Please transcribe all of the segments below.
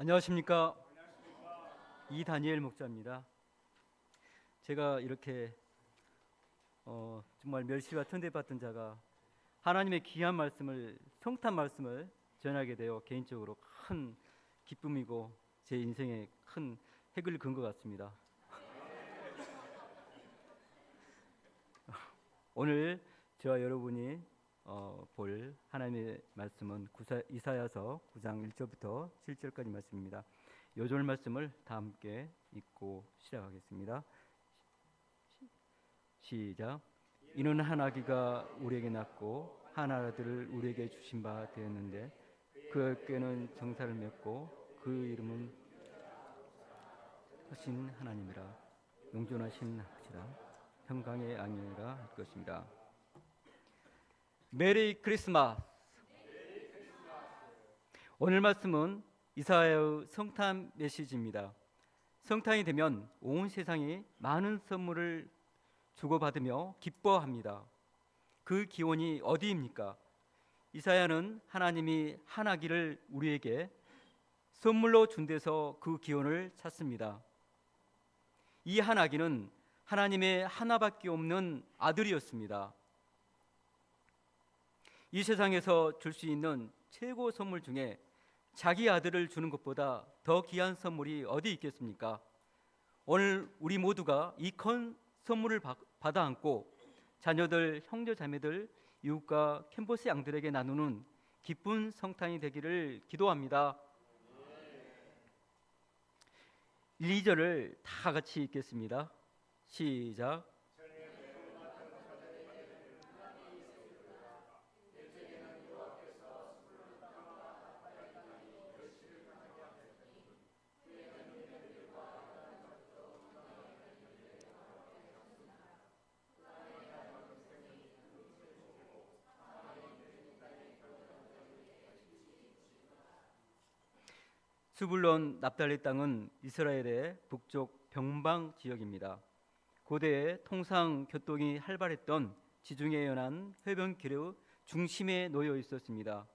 안녕하십니까 이다니엘 목자입니다. 제가 이렇게 어, 정말 멸시와 천대받던 자가 하나님의 귀한 말씀을 성탄 말씀을 전하게 되어 개인적으로 큰 기쁨이고 제 인생에 큰 핵을 건것 같습니다. 오늘 저와 여러분이 어, 볼 하나님의 말씀은 구사, 이사야서 9장 1절부터 7절까지 말씀입니다. 요절 말씀을 다 함께 읽고 시작하겠습니다. 시- 시작. 이는 한 아기가 우리에게 낳고 한 아들을 우리에게 주신 바 되었는데 그 어깨는 정사를 맺고 그 이름은 하신 하나님이라 용존하신 아버지라 평강의 아니라 할 것입니다. 메리 크리스마스. 오늘 말씀은 이사야의 성탄 메시지입니다. 성탄이 되면 온 세상이 많은 선물을 주고받으며 기뻐합니다. 그 기원이 어디입니까? 이사야는 하나님이 한 아기를 우리에게 선물로 준 데서 그 기원을 찾습니다. 이 한 아기는 하나님의 하나밖에 없는 아들이었습니다. 이 세상에서 줄 수 있는 최고 선물 중에 자기 아들을 주는 것보다 더 귀한 선물이 어디 있겠습니까? 오늘 우리 모두가 이 큰 선물을 받- 받아 안고 자녀들, 형제 자매들, 이웃과 캠퍼스 양들에게 나누는 기쁜 성탄이 되기를 기도합니다. 1, 2절을 다 같이 읽겠습니다. 시작. 스불론 납달리 땅은 이스라엘의 북쪽 병방 지역입니다. 고대에 통상 교통이 활발했던 지중해 연안 해변길의 중심에 놓여 있었습니다.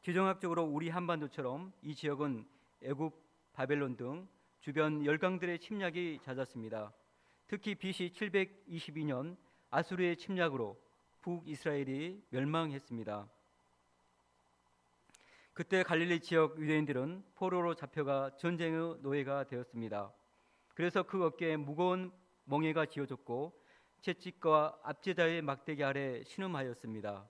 지정학적으로 우리 한반도처럼 이 지역은 애굽, 바벨론 등 주변 열강들의 침략이 잦았습니다. 특히 BC 722년 아수르의 침략으로 북이스라엘이 멸망했습니다. 그때 갈릴리 지역 유대인들은 포로로 잡혀가 전쟁의 노예가 되었습니다. 그래서 그 어깨에 무거운 멍에가 지어졌고 채찍과 압제자의 막대기 아래 신음하였습니다.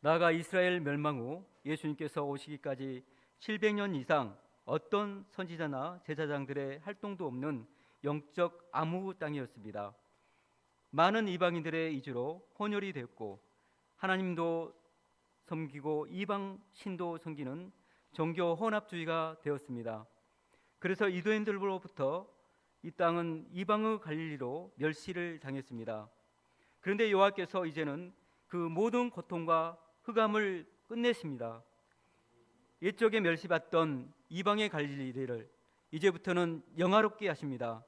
나아가 이스라엘 멸망 후 예수님께서 오시기까지 700년 이상 어떤 선지자나 제사장들의 활동도 없는 영적 암흑 땅이었습니다. 많은 이방인들의 이주로 혼혈이 되었고 하나님도 섬기고 이방 신도 섬기는 종교 혼합주의가 되었습니다. 그래서 이도인들로부터 이 땅은 이방의 갈릴리로 멸시를 당했습니다. 그런데 여호와께서 이제는 그 모든 고통과 흑암을 끝내십니다. 옛적에 멸시받던 이방의 갈릴리를 이제부터는 영화롭게 하십니다.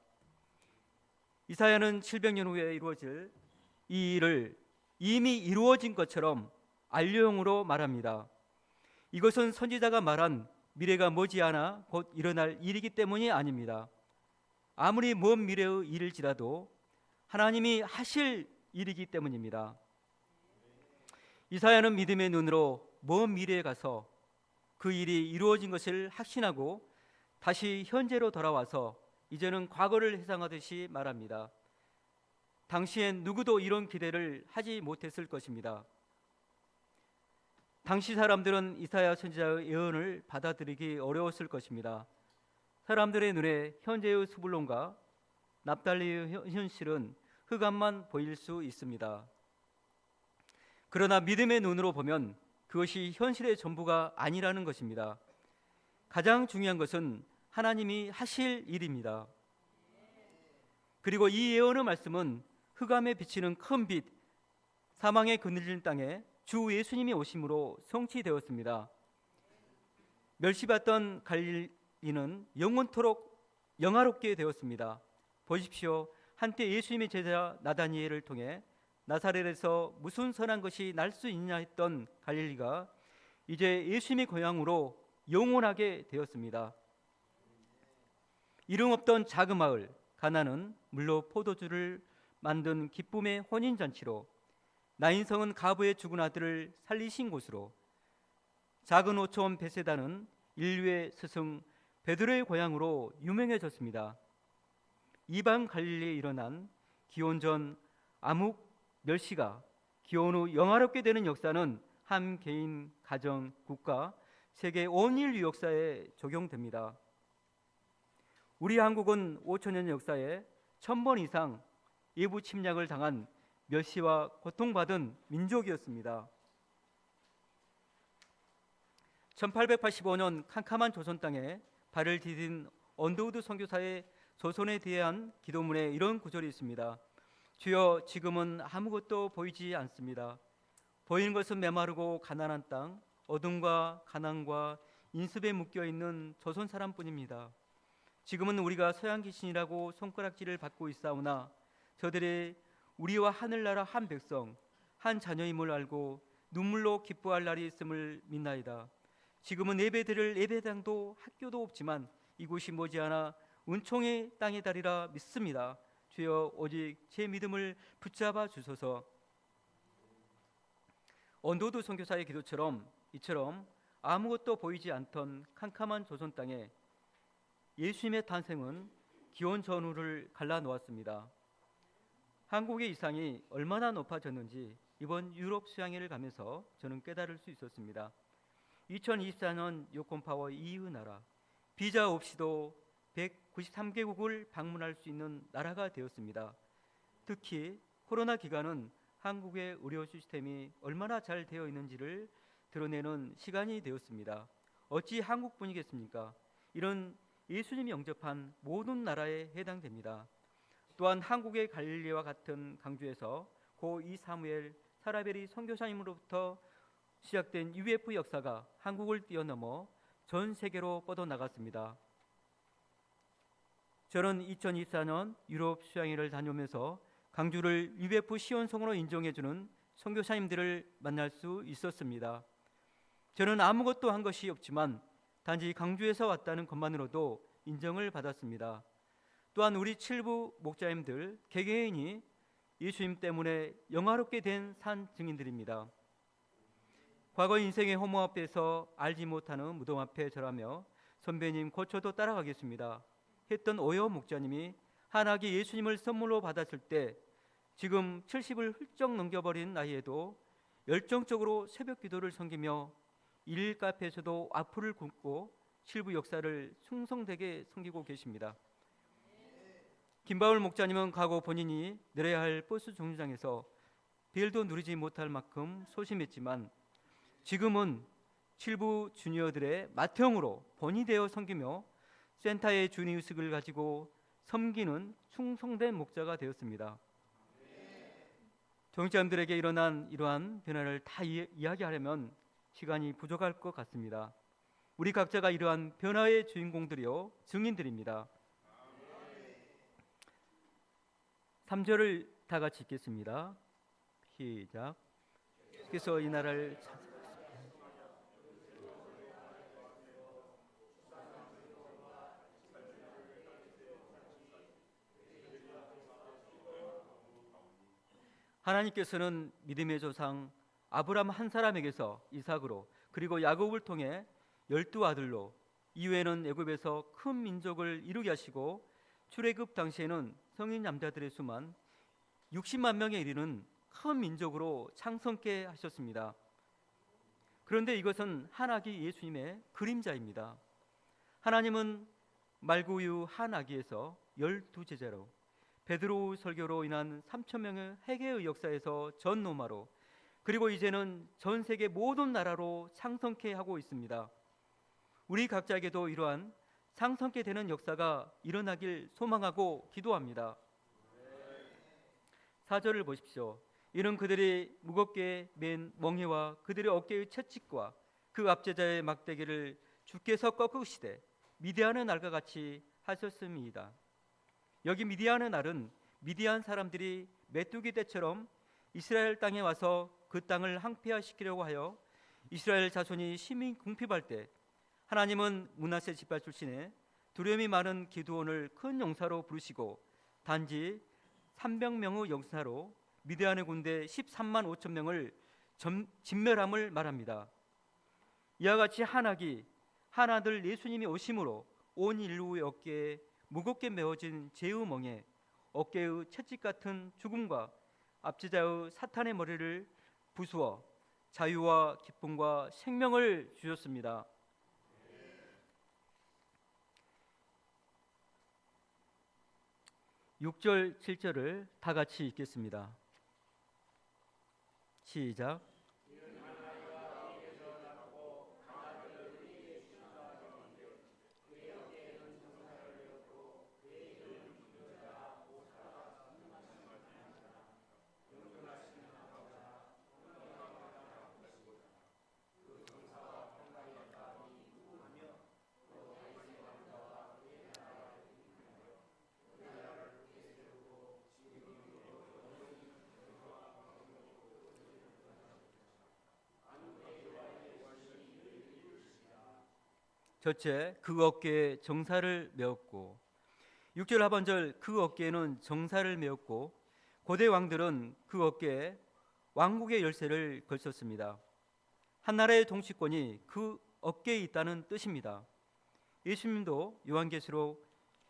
이사야는 700년 후에 이루어질 이 일을 이미 이루어진 것처럼 안료용으로 말합니다. 이것은 선지자가 말한 미래가 머지않아 곧 일어날 일이기 때문이 아닙니다. 아무리 먼 미래의 일일지라도 하나님이 하실 일이기 때문입니다. 이사야는 믿음의 눈으로 먼 미래에 가서 그 일이 이루어진 것을 확신하고 다시 현재로 돌아와서 이제는 과거를 회상하듯이 말합니다. 당시엔 누구도 이런 기대를 하지 못했을 것입니다. 당시 사람들은 이사야 선지자의 예언을 받아들이기 어려웠을 것입니다. 사람들의 눈에 현재의 수불론과 납달리의 현- 현실은 흑암만 보일 수 있습니다. 그러나 믿음의 눈으로 보면 그것이 현실의 전부가 아니라는 것입니다. 가장 중요한 것은 하나님이 하실 일입니다. 그리고 이 예언의 말씀은 흑암에 비치는 큰 빛, 사망에 그늘진 땅에 주 예수님이 오심으로 성취되었습니다. 멸시받던 갈릴리는 영원토록 영화롭게 되었습니다. 보십시오. 한때 예수님의 제자 나다니엘을 통해 나사렛에서 무슨 선한 것이 날 수 있냐 했던 갈릴리가 이제 예수님의 고향으로 영원하게 되었습니다. 이름 없던 작은 마을 가나는 물로 포도주를 만든 기쁨의 혼인 잔치로 나인성은 가부의 죽은 아들을 살리신 곳으로 작은 오촌 베세다는 인류의 스승 베드로의 고향으로 유명해졌습니다. 이방 갈릴리에 일어난 기원전 암흑 멸시가 기원 후 영화롭게 되는 역사는 한 개인, 가정, 국가, 세계 온 인류 역사에 적용됩니다. 우리 한국은 5천년 역사에 천번 이상 일부 침략을 당한 멸시와 고통받은 민족이었습니다. 1885년 캄캄한 조선 땅에 발을 디딘 언더우드 선교사의 조선에 대한 기도문에 이런 구절이 있습니다. 주여 지금은 아무것도 보이지 않습니다. 보이는 것은 메마르고 가난한 땅, 어둠과 가난과 인습에 묶여 있는 조선 사람뿐입니다. 지금은 우리가 서양 귀신이라고 손가락질을 받고 있사오나 저들의 우리와 하늘나라 한 백성, 한 자녀임을 알고 눈물로 기뻐할 날이 있음을 믿나이다. 지금은 예배드릴 예배당도 학교도 없지만 이곳이 머지않아 은총의 땅의 달이라 믿습니다. 주여 오직 제 믿음을 붙잡아 주소서. 언도드 선교사의 기도처럼 이처럼 아무것도 보이지 않던 캄캄한 조선 땅에 예수님의 탄생은 기원 전후를 갈라 놓았습니다. 한국의 이상이 얼마나 높아졌는지 이번 유럽 수양회를 가면서 저는 깨달을 수 있었습니다. 2024년 요건 파워 EU 나라 비자 없이도 193개국을 방문할 수 있는 나라가 되었습니다. 특히 코로나 기간은 한국의 의료 시스템이 얼마나 잘 되어 있는지를 드러내는 시간이 되었습니다. 어찌 한국뿐이겠습니까? 이런 예수님이 영접한 모든 나라에 해당됩니다. 또한 한국의 갈릴리와 같은 강주에서 고 이사무엘 사라베리 선교사님으로부터 시작된 UF 역사가 한국을 뛰어넘어 전 세계로 뻗어나갔습니다. 저는 2024년 유럽 수양회를 다녀오면서 강주를 UF 시원성으로 인정해주는 선교사님들을 만날 수 있었습니다. 저는 아무것도 한 것이 없지만 단지 강주에서 왔다는 것만으로도 인정을 받았습니다. 또한 우리 칠부 목자님들 개개인이 예수님 때문에 영화롭게 된 산 증인들입니다. 과거 인생의 허무 앞에서 알지 못하는 무덤 앞에 절하며 선배님 고쳐도 따라가겠습니다. 했던 오여 목자님이 한학이 예수님을 선물로 받았을 때 지금 70을 훌쩍 넘겨버린 나이에도 열정적으로 새벽 기도를 섬기며 일 카페에서도 앞을 굽고 칠부 역사를 충성되게 섬기고 계십니다. 김바울 목자님은 과거 본인이 내려야 할 버스 정류장에서 벨도 누리지 못할 만큼 소심했지만 지금은 칠부 주니어들의 맏형으로 본이 되어 섬기며 센터의 주니우스를 가지고 섬기는 충성된 목자가 되었습니다. 정치자들에게 일어난 이러한 변화를 다 이, 이야기하려면 시간이 부족할 것 같습니다. 우리 각자가 이러한 변화의 주인공들이요 증인들입니다. 3절을 다 같이 읽겠습니다. 시작. 그래서 이 나라를 하나님께서는 믿음의 조상 아브라함 한 사람에게서 이삭으로 그리고 야곱을 통해 열두 아들로 이후에는 애굽에서 큰 민족을 이루게 하시고 출애굽 당시에는 성인 남자들의 수만 60만 명에 이르는 큰 민족으로 창성케 하셨습니다. 그런데 이것은 한 아기 예수님의 그림자입니다. 하나님은 말구유 한 아기에서 열두 제자로 베드로 설교로 인한 3천 명의 회개의 역사에서 전 노마로 그리고 이제는 전 세계 모든 나라로 창성케 하고 있습니다. 우리 각자에게도 이러한 상성케 되는 역사가 일어나길 소망하고 기도합니다. 사절을 보십시오. 이는 그들이 무겁게 맨 멍에와 그들의 어깨의 채찍과 그 압제자의 막대기를 주께서 꺾으시되 미디안의 날과 같이 하셨습니다. 여기 미디안의 날은 미디안 사람들이 메뚜기 때처럼 이스라엘 땅에 와서 그 땅을 항폐화시키려고 하여 이스라엘 자손이 심히 궁핍할 때 하나님은 문하세 집발 출신의 두려움이 많은 기드온을 큰 용사로 부르시고 단지 300명의 용사로 미디안의 군대 13만 5천 명을 점- 진멸함을 말합니다. 이와 같이 한학이 하나들 예수님이 오심으로 온 인류의 어깨에 무겁게 메어진 죄의 멍에 어깨의 채찍 같은 죽음과 압제자의 사탄의 머리를 부수어 자유와 기쁨과 생명을 주셨습니다. 육절칠절을 다 같이 읽겠습니다. 시작. 첫째, 그 어깨에 정사를 메었고 6절 하반절 그 어깨에는 정사를 메었고 고대 왕들은 그 어깨에 왕국의 열쇠를 걸쳤습니다. 한 나라의 통치권이 그 어깨에 있다는 뜻입니다. 예수님도 요한계시록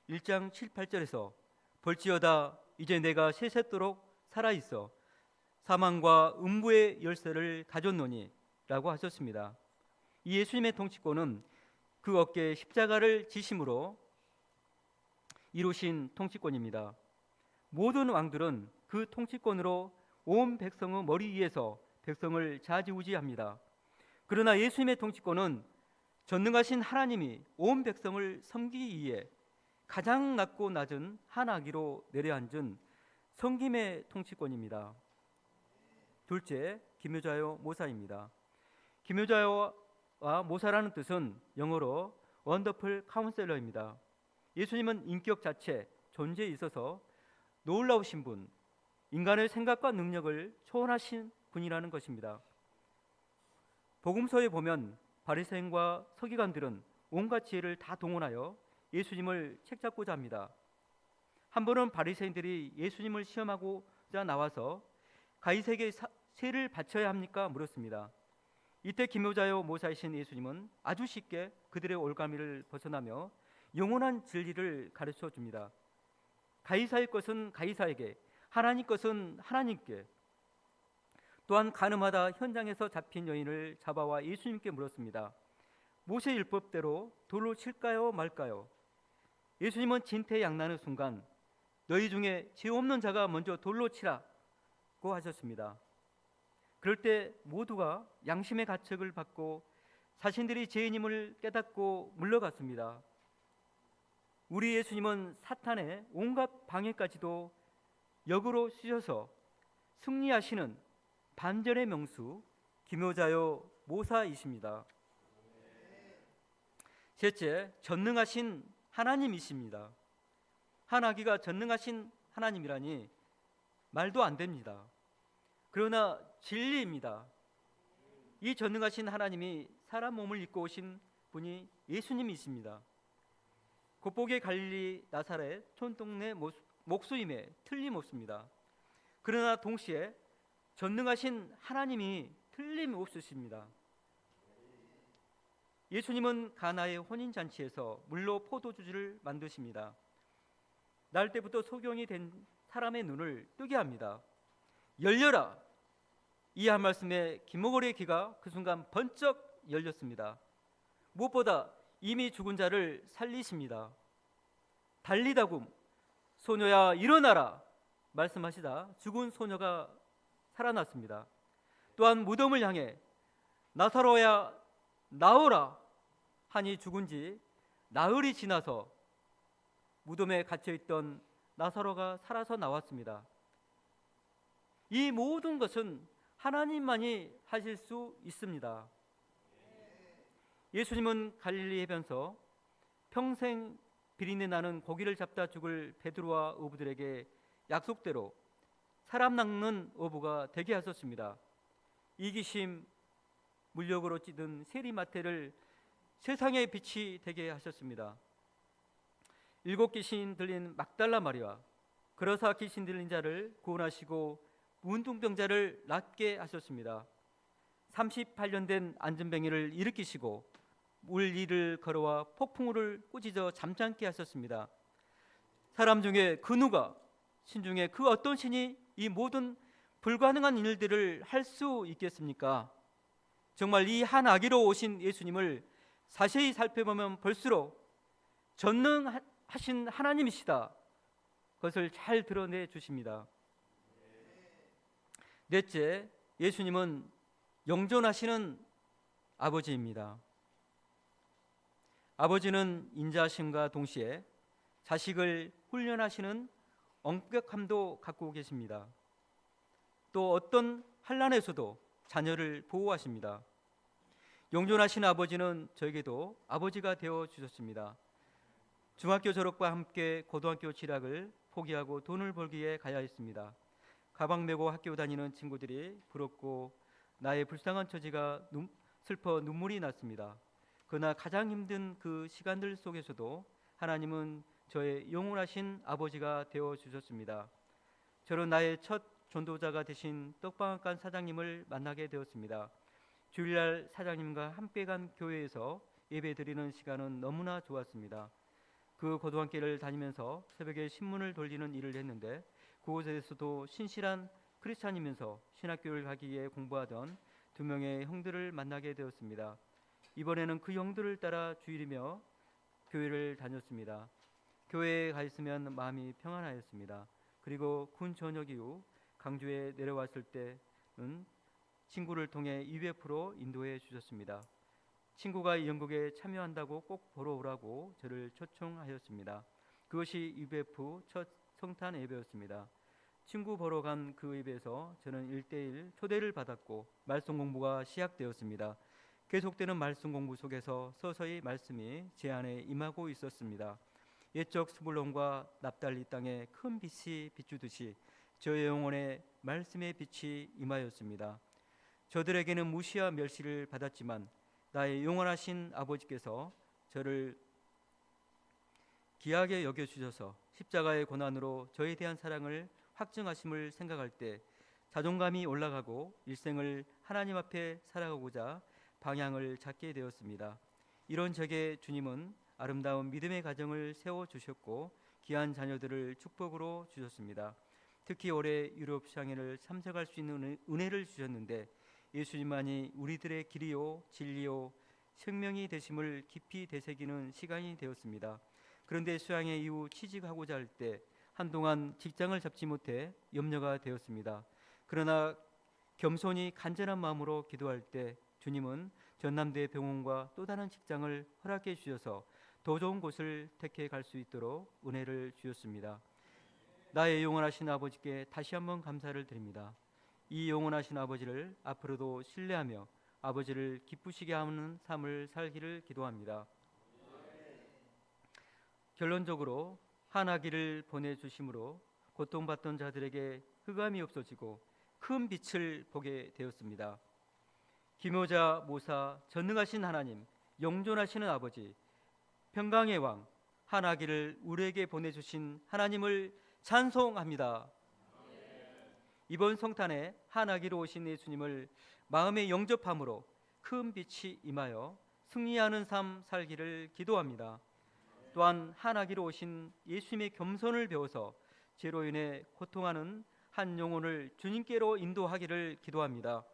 1장 7, 8절에서 벌지어다 이제 내가 세세토록 살아 있어 사망과 음부의 열쇠를 가졌노니 라고 하셨습니다. 이 예수님의 통치권은 그 어깨에 십자가를 지심으로 이루신 통치권입니다. 모든 왕들은 그 통치권으로 온 백성의 머리 위에서 백성을 좌지우지합니다. 그러나 예수님의 통치권은 전능하신 하나님이 온 백성을 섬기기 위해 가장 낮고 낮은 한 아기로 내려앉은 성김의 통치권입니다. 둘째, 기묘자요 모사입니다. 기묘자요 와 모사라는 뜻은 영어로 원더풀 카운셀러입니다. 예수님은 인격 자체, 존재에 있어서 놀라우신 분, 인간의 생각과 능력을 초월하신 분이라는 것입니다. 복음서에 보면 바리새인과 서기관들은 온갖 지혜를 다 동원하여 예수님을 책잡고자 합니다. 한 번은 바리새인들이 예수님을 시험하고자 나와서 가이세에게 사- 세를 바쳐야 합니까 물었습니다. 이때 기묘자요 모사이신 예수님은 아주 쉽게 그들의 올가미를 벗어나며 영원한 진리를 가르쳐 줍니다. 가이사의 것은 가이사에게, 하나님 것은 하나님께. 또한 가늠하다 현장에서 잡힌 여인을 잡아와 예수님께 물었습니다. 모세 율법대로 돌로 칠까요 말까요? 예수님은 진퇴양난의 순간 너희 중에 죄 없는 자가 먼저 돌로 치라고 하셨습니다. 그럴 때 모두가 양심의 가책을 받고 자신들이 죄인임을 깨닫고 물러갔습니다. 우리 예수님은 사탄의 온갖 방해까지도 역으로 쓰셔서 승리하시는 반전의 명수 기묘자요 모사이십니다. 셋째, 전능하신 하나님이십니다. 하나기가 전능하신 하나님이라니 말도 안 됩니다. 그러나 진리입니다. 이 전능하신 하나님이 사람 몸을 입고 오신 분이 예수님이십니다. 곱보게 갈릴리 나사렛 촌동네 목수임에 틀림없습니다. 그러나 동시에 전능하신 하나님이 틀림없으십니다. 예수님은 가나의 혼인 잔치에서 물로 포도주를 만드십니다. 날 때부터 소경이 된 사람의 눈을 뜨게 합니다. 열려라. 이 한 말씀에 김목걸이의 귀가 그 순간 번쩍 열렸습니다. 무엇보다 이미 죽은 자를 살리십니다. 달리다굼 소녀야 일어나라 말씀하시다 죽은 소녀가 살아났습니다. 또한 무덤을 향해 나사로야 나오라 하니 죽은 지 나흘이 지나서 무덤에 갇혀 있던 나사로가 살아서 나왔습니다. 이 모든 것은 하나님만이 하실 수 있습니다. 예수님은 갈릴리 해변서 평생 비린내 나는 고기를 잡다 죽을 베드로와 어부들에게 약속대로 사람 낚는 어부가 되게 하셨습니다. 이기심 물력으로 찌든 세리마태를 세상의 빛이 되게 하셨습니다. 일곱 귀신 들린 막달라 마리아 그러사 귀신 들린 자를 구원하시고 문둥병자를 낫게 하셨습니다. 38년 된 안전뱅이를 일으키시고 물 위를 걸어와 폭풍우를 꾸짖어 잠잠게 하셨습니다. 사람 중에 그 누가 신 중에 그 어떤 신이 이 모든 불가능한 일들을 할 수 있겠습니까? 정말 이 한 아기로 오신 예수님을 자세히 살펴보면 볼수록 전능하신 하나님이시다. 그것을 잘 드러내 주십니다. 넷째, 예수님은 영존하시는 아버지입니다. 아버지는 인자심과 동시에 자식을 훈련하시는 엄격함도 갖고 계십니다. 또 어떤 환란에서도 자녀를 보호하십니다. 영존하신 아버지는 저에게도 아버지가 되어 주셨습니다. 중학교 졸업과 함께 고등학교 진학을 포기하고 돈을 벌기에 가야 했습니다. 가방 메고 학교 다니는 친구들이 부럽고 나의 불쌍한 처지가 눈, 슬퍼 눈물이 났습니다. 그러나 가장 힘든 그 시간들 속에서도 하나님은 저의 영원하신 아버지가 되어 주셨습니다. 저는 나의 첫 전도자가 되신 떡방앗간 사장님을 만나게 되었습니다. 주일날 사장님과 함께 간 교회에서 예배 드리는 시간은 너무나 좋았습니다. 그 고등학교를 다니면서 새벽에 신문을 돌리는 일을 했는데 그곳에서도 신실한 크리스찬이면서 신학교를 가기에 공부하던 두 명의 형들을 만나게 되었습니다. 이번에는 그 형들을 따라 주일이며 교회를 다녔습니다. 교회에 가 있으면 마음이 평안하였습니다. 그리고 군 전역 이후 강주에 내려왔을 때는 친구를 통해 UF로 인도해 주셨습니다. 친구가 연극에 참여한다고 꼭 보러 오라고 저를 초청하였습니다. 그것이 UF 첫 성탄 예배였습니다. 친구 보러 간 그 예배에서 저는 일대일 초대를 받았고 말씀 공부가 시작되었습니다. 계속되는 말씀 공부 속에서 서서히 말씀이 제 안에 임하고 있었습니다. 옛적 스불론과 납달리 땅에 큰 빛이 비추듯이 저의 영혼에 말씀의 빛이 임하였습니다. 저들에게는 무시와 멸시를 받았지만 나의 영원하신 아버지께서 저를 귀하게 여겨 주셔서 십자가의 고난으로 저에 대한 사랑을 확증하심을 생각할 때 자존감이 올라가고 일생을 하나님 앞에 살아가고자 방향을 잡게 되었습니다. 이런 제게 주님은 아름다운 믿음의 가정을 세워 주셨고 귀한 자녀들을 축복으로 주셨습니다. 특히 올해 유럽 시장회를 참석할 수 있는 은혜를 주셨는데 예수님만이 우리들의 길이요 진리요 생명이 되심을 깊이 되새기는 시간이 되었습니다. 그런데 수양회 이후 취직하고자 할 때 한동안 직장을 잡지 못해 염려가 되었습니다. 그러나 겸손히 간절한 마음으로 기도할 때 주님은 전남대 병원과 또 다른 직장을 허락해 주셔서 더 좋은 곳을 택해 갈 수 있도록 은혜를 주셨습니다. 나의 영원하신 아버지께 다시 한번 감사를 드립니다. 이 영원하신 아버지를 앞으로도 신뢰하며 아버지를 기쁘시게 하는 삶을 살기를 기도합니다. 결론적으로 한 아기를 보내주심으로 고통받던 자들에게 흑암이 없어지고 큰 빛을 보게 되었습니다. 기묘자 모사 전능하신 하나님 영존하시는 아버지 평강의 왕 한아기를 우리에게 보내주신 하나님을 찬송합니다. 이번 성탄에 한아기로 오신 예수님을 마음에 영접함으로 큰 빛이 임하여 승리하는 삶 살기를 기도합니다. 또한 한 아기로 오신 예수님의 겸손을 배워서 죄로 인해 고통하는 한 영혼을 주님께로 인도하기를 기도합니다.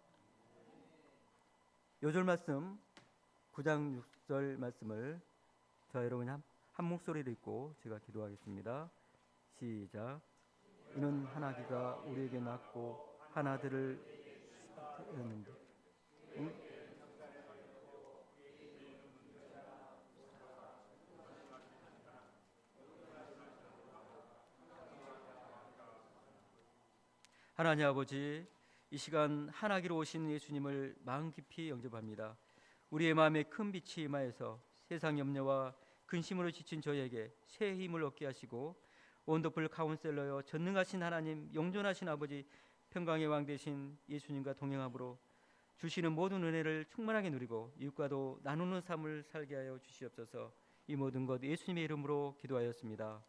요절 말씀 9장 6절 말씀을 저 여러분이 한, 한 목소리로 읽고 제가 기도하겠습니다. 시작. 이는 하나기가 우리에게 낳고 하나들을 했는데 하나님 아버지 이 시간 하나기로 오신 예수님을 마음 깊이 영접합니다. 우리의 마음에 큰 빛이 임하여서 세상 염려와 근심으로 지친 저에게 새 힘을 얻게 하시고 원더풀 카운셀러여 전능하신 하나님 영존하신 아버지 평강의 왕 되신 예수님과 동행함으로 주시는 모든 은혜를 충만하게 누리고 이웃과도 나누는 삶을 살게 하여 주시옵소서. 이 모든 것 예수님의 이름으로 기도하였습니다.